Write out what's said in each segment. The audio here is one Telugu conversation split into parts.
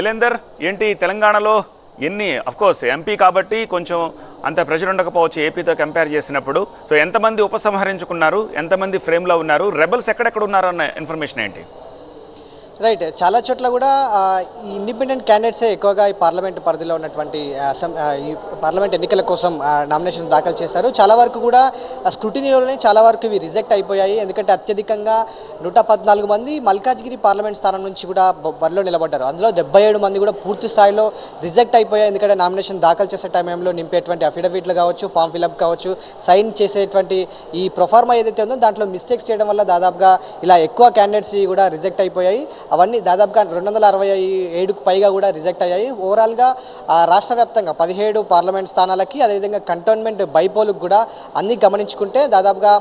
శైలేందర్ ఏంటి తెలంగాణలో ఎన్ని అఫ్కోర్స్ ఎంపీ కాబట్టి కొంచెం అంత ప్రెషర్ ఉండకపోవచ్చు ఏపీతో కంపేర్ చేసినప్పుడు. సో ఎంతమంది ఉపసంహరించుకున్నారు? ఎంతమంది ఫ్రేమ్లో ఉన్నారు? రెబల్స్ ఎక్కడెక్కడ ఉన్నారు అన్న ఇన్ఫర్మేషన్ ఏంటి? రైట్ చాలా చోట్ల కూడా ఇండిపెండెంట్ క్యాండిడేట్సే ఎక్కువగా ఈ పార్లమెంట్ పరిధిలో ఉన్నటువంటి ఈ పార్లమెంట్ ఎన్నికల కోసం నామినేషన్ దాఖలు చేశారు. చాలా వరకు కూడా స్క్రూటినీలోనే చాలా వరకు ఇవి రిజెక్ట్ అయిపోయాయి. ఎందుకంటే అత్యధికంగా నూట పద్నాలుగు మంది మల్కాజ్గిరి పార్లమెంట్ స్థానం నుంచి కూడా బరిలో నిలబడ్డారు. అందులో డెబ్బై ఏడు మంది కూడా పూర్తి స్థాయిలో రిజెక్ట్ అయిపోయాయి. ఎందుకంటే నామినేషన్ దాఖలు చేసే టైంలో నింపేటువంటి అఫిడవిట్లు కావచ్చు ఫామ్ ఫిలప్ కావచ్చు సైన్ చేసేటువంటి ఈ ప్రొఫార్మా ఏదైతే ఉందో దాంట్లో మిస్టేక్స్ చేయడం వల్ల దాదాపుగా ఇలా ఎక్కువ క్యాండిడేట్స్ కూడా రిజెక్ట్ అయిపోయాయి. అవన్నీ దాదాపుగా రెండు వందల అరవై ఏడుకు పైగా కూడా రిజెక్ట్ అయ్యాయి. ఓవరాల్గా రాష్ట్ర వ్యాప్తంగా పదిహేడు పార్లమెంట్ స్థానాలకి అదేవిధంగా కంటోన్మెంట్ బైపోలకు కూడా అన్ని గమనించుకుంటే దాదాపుగా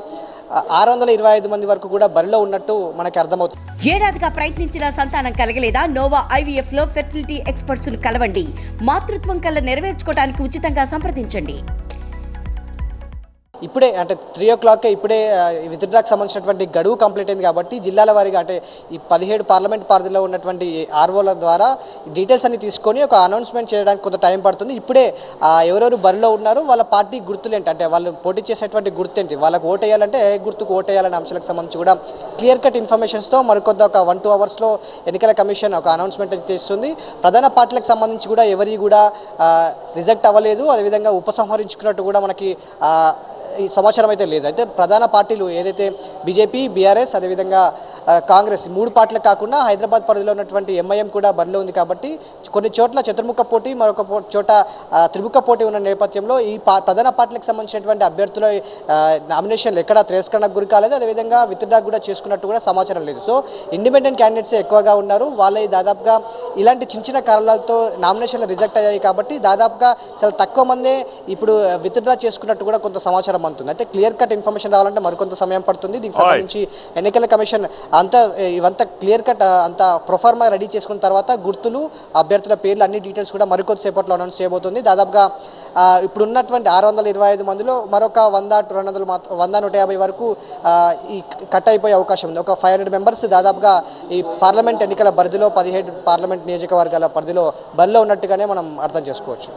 ఆరు వందల ఇరవై ఐదు మంది వరకు కూడా బరిలో ఉన్నట్టు మనకి అర్థమవుతుంది. ఏడాదిగా ప్రయత్నించిన సంతానం కలగలేదా? నోవా ఐవీఎఫ్లో ఫెర్టిలిటీ ఎక్స్పర్ట్స్ కలవండి. మాతృత్వం కల్లా నెరవేర్చుకోవడానికి ఉచితంగా సంప్రదించండి. ఇప్పుడే అంటే త్రీ ఓ క్లాక్కే ఇప్పుడే విత్డ్రాకి సంబంధించినటువంటి గడువు కంప్లీట్ అయింది కాబట్టి జిల్లాల వారీగా అంటే ఈ పదిహేడు పార్లమెంట్ పరిధిలో ఉన్నటువంటి ఆర్ఓల ద్వారా డీటెయిల్స్ అన్ని తీసుకొని ఒక అనౌన్స్మెంట్ చేయడానికి కొంత టైం పడుతుంది. ఇప్పుడే ఎవరెవరు బరిలో ఉన్నారు వాళ్ళ పార్టీ గుర్తులు ఏంటి అంటే వాళ్ళు పోటీ చేసేటువంటి గుర్తు ఏంటి వాళ్ళకు ఓట్ వేయాలంటే ఏ గుర్తుకు ఓట్ వేయాలనే అంశాలకు సంబంధించి కూడా క్లియర్ కట్ ఇన్ఫర్మేషన్స్తో మరికొద్ది ఒక వన్ టూ అవర్స్లో ఎన్నికల కమిషన్ ఒక అనౌన్స్మెంట్ చేస్తుంది ప్రధాన పార్టీలకు సంబంధించి కూడా ఎవరి కూడా రిజెక్ట్ అవ్వలేదు. అదేవిధంగా ఉపసంహరించుకున్నట్టు కూడా మనకి సమాచారం అయితే లేదు. అయితే ప్రధాన పార్టీలు ఏదైతే బీజేపీ బీఆర్ఎస్ అదేవిధంగా కాంగ్రెస్ మూడు పార్టీలు కాకుండా హైదరాబాద్ పరిధిలో ఉన్నటువంటి ఎంఐఎం కూడా బరిలో ఉంది కాబట్టి కొన్ని చోట్ల చతుర్ముఖ పోటీ మరొక చోట త్రిముఖ పోటీ ఉన్న నేపథ్యంలో ఈ పా ప్రధాన పార్టీలకు సంబంధించినటువంటి అభ్యర్థుల నామినేషన్లు ఎక్కడ తిరస్కరణకు గురి కాలేదు. అదేవిధంగా విత్డ్రా కూడా చేసుకున్నట్టు కూడా సమాచారం లేదు. సో ఇండిపెండెంట్ క్యాండిడేట్స్ ఎక్కువగా ఉన్నారు. వాళ్ళే దాదాపుగా ఇలాంటి చిన్న చిన్న కారణాలతో నామినేషన్లు రిజెక్ట్ అయ్యాయి కాబట్టి దాదాపుగా చాలా తక్కువ మందే ఇప్పుడు విత్డ్రా చేసుకున్నట్టు కూడా కొంత సమాచారం అందుతుంది అంటే క్లియర్ కట్ ఇన్ఫర్మేషన్ రావాలంటే మరికొంత సమయం పడుతుంది. దీనికి. సంబంధించి ఎన్నికల కమిషన్ అంతా ఇవంతా క్లియర్ కట్ అంతా ప్రొఫార్మా రెడీ చేసుకున్న తర్వాత గుర్తులు అభ్యర్థుల పేర్లు అన్ని డీటెయిల్స్ కూడా మరికొద్ది సేపట్లో అనౌన్స్ చేయబోతుంది. దాదాపుగా ఆ, ఇప్పుడు ఉన్నటువంటి ఆరు వందల ఇరవై ఐదు మందిలో మరొక వంద రెండు వందలు మాత్రం వంద నూట యాభై వరకు ఈ కట్ అయిపోయే అవకాశం ఉంది. ఒక ఫైవ్ హండ్రెడ్ మెంబర్స్ దాదాపుగా ఈ పార్లమెంట్ ఎన్నికల పరిధిలో పదిహేడు పార్లమెంట్ నియోజకవర్గాల పరిధిలో బరిలో ఉన్నట్టుగానే మనం అర్థం చేసుకోవచ్చు.